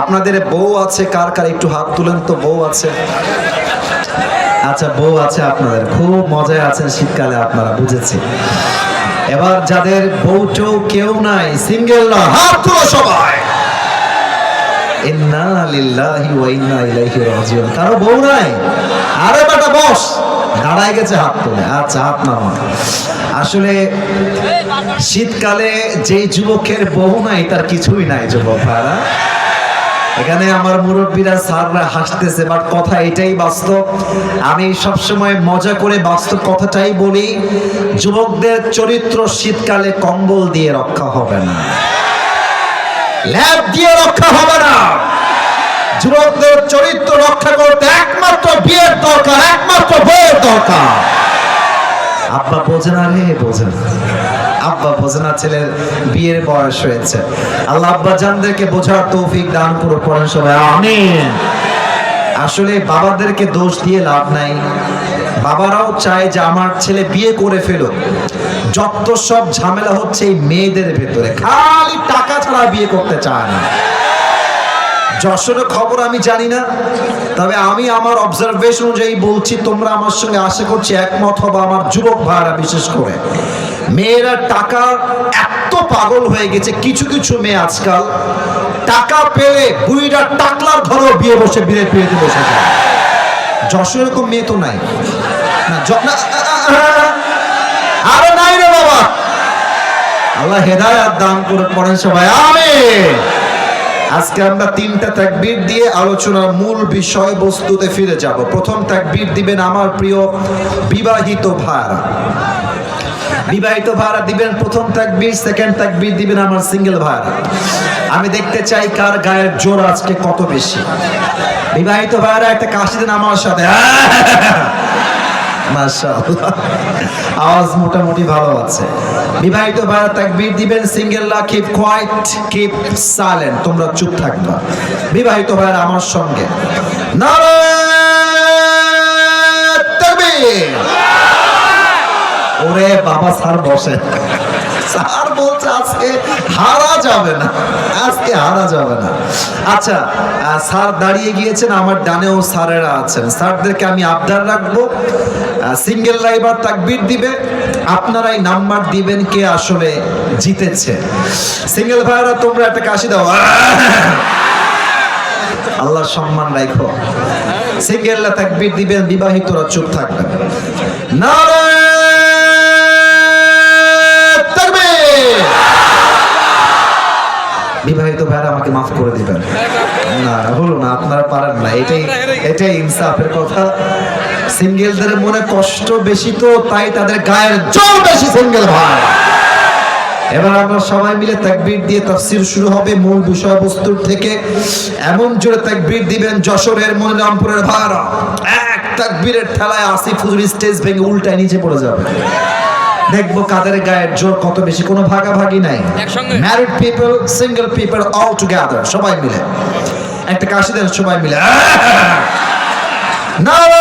আপনাদের বউ আছে, কার কার একটু হাত তুলেন তো, বউ আছে। আচ্ছা বউ আছে আপনাদের। খুব মজায় আছেন শীতকালে আপনারা, বুঝেছি। এবার যাদের বউটেও কেউ নাই, সিঙ্গেল না, হাত তুলো সবাই। ইন্না লিল্লাহি ওয়া ইন্না ইলাইহি রাজিউন। কারও বউ নাই? আরে বেটা, বস। দাঁড়ায় গেছে হাত তুলে। আচ্ছা হাত নামা আসলে শীতকালে যেই যুবকের বউ নাই, তার কিছুই নাই, যুবক ভাইরা। এখানে আমার মুরব্বীরা, স্যাররা হাসতেছে বাট কথা এটাই বাস্তব। আমি সবসময় মজা করে বাস্তব কথাটাই বলি, যুবকদের চরিত্র শীতকালে কম্বল দিয়ে রক্ষা হবে না। ল্যাব দিয়ে রক্ষা হবে না। যুবকদের চরিত্র রক্ষা করতে একমাত্র বিয়ের দরকার, একমাত্র বইয়ের দরকার। আব্বা বোঝে না রে, বোঝে না। আব্বা বোঝে না ছেলের বিয়ের বয়স হয়েছে। আল্লাহ আব্বা জানদেরকে বোঝার তৌফিক দান পুরো করেন সবাই, আমিন। আসলে বাবাদেরকে দোষ দিয়ে লাভ নাই। বাবারাও চায় যে আমার ছেলে বিয়ে করে ফেলো যত সব ঝামেলা হচ্ছে এই মেয়েদের ভেতরে, খালি টাকা ছাড়া বিয়ে করতে চায় না। যশোরের খবর আমি জানি না, তবে আমি আমার অবজারভেশন অনুযায়ী বলছি, তোমরা আমার সঙ্গে আশা করছি একমত হবে আমার যুবক ভাইরা বিশেষ করে। মেয়েরা টাকা এত পাগল হয়ে গেছে, কিছু কিছু মেয়ে আজকাল টাকা পেলে বুড়িরা টাকলার ঘরেও বিয়ে বসে বিয়ে বিয়েতে বসে যশোর এরকম মেয়ে তো নাই। না আরে নাই রে বাবা। আল্লাহ হেদায়াত দান করে পড়েন সবাই, আমিন। আজকে আমরা তিনটা তাকবীর দিয়ে আলোচনার মূল বিষয়বস্তুতে ফিরে যাব। প্রথম তাকবীর দিবেন আমার প্রিয় বিবাহিত ভাইরা বিবাহিত ভাড়া দিবেন প্রথম তাকবীর, সেকেন্ড তাকবীর দিবেন আমার সিঙ্গেল ভাইরা আমি দেখতে চাই কার গায়ের জোর আজকে কত বেশি। বিবাহিত ভাইরা একটা কাশি দেন আমার সাথে। আওয়াজ মোটামুটি ভালো আছে। বিবাহিত ভাইরা তাকবীর দিবেন সিঙ্গেলরা কিপ কোয়াইট কিপ সাইলেন্ট তোমরা চুপ থাকবা। বিবাহিত ভাইরা আমার সঙ্গে। ওরে বাবা, স্যার বসে। স্যার বলছে, আজকে হারা যাবে না। আজকে হারা যাবে না। আচ্ছা স্যার দাঁড়িয়ে গিয়েছেন, আমার ডানেও স্যারেরা আছেন। স্যারদেরকে আমি আবদার রাখব সিঙ্গেল রাইবার তাকবির দিবে, আপনারাই নাম্বার দিবেন কে আসলে জিতেছে। সিঙ্গেল ভাইরা তোমরা একটা কাশি দাও। আল্লাহ সম্মান রাখো। সিঙ্গেলরা তাকবির দিবেন, বিবাহিতরা চুপ থাকবেন। বিবাহিত ভাইরা আমাকে মাফ করে দিবেন। না, হলো না, আপনারা পারেন না। এটাই এটাই ইনসাফের কথা। সিঙ্গেলদের মনে কষ্ট বেশি তো, তাই তাদের গায়ের জোর বেশি সিঙ্গেল ভাই এবার আমরা সবাই মিলে তাকবীর দিয়ে তাফসীর শুরু হবে মূল বিষয়বস্তুর থেকে। এমন জোরে তাকবীর দিবেন যশোরের মনিরামপুরের ভাড়া এক তাকবীরের ঠেলায় আসিফ হুজুর স্টেজ ভেঙে উল্টায় নিচে পড়ে যাবে। দেখব কাদের গায়ের জোর কত বেশি। কোনো ভাগাভাগি নাই। একসঙ্গে। Married people single people all together সবাই মিলে। একটা কাশি দেন সবাই মিলে। নারায়ণ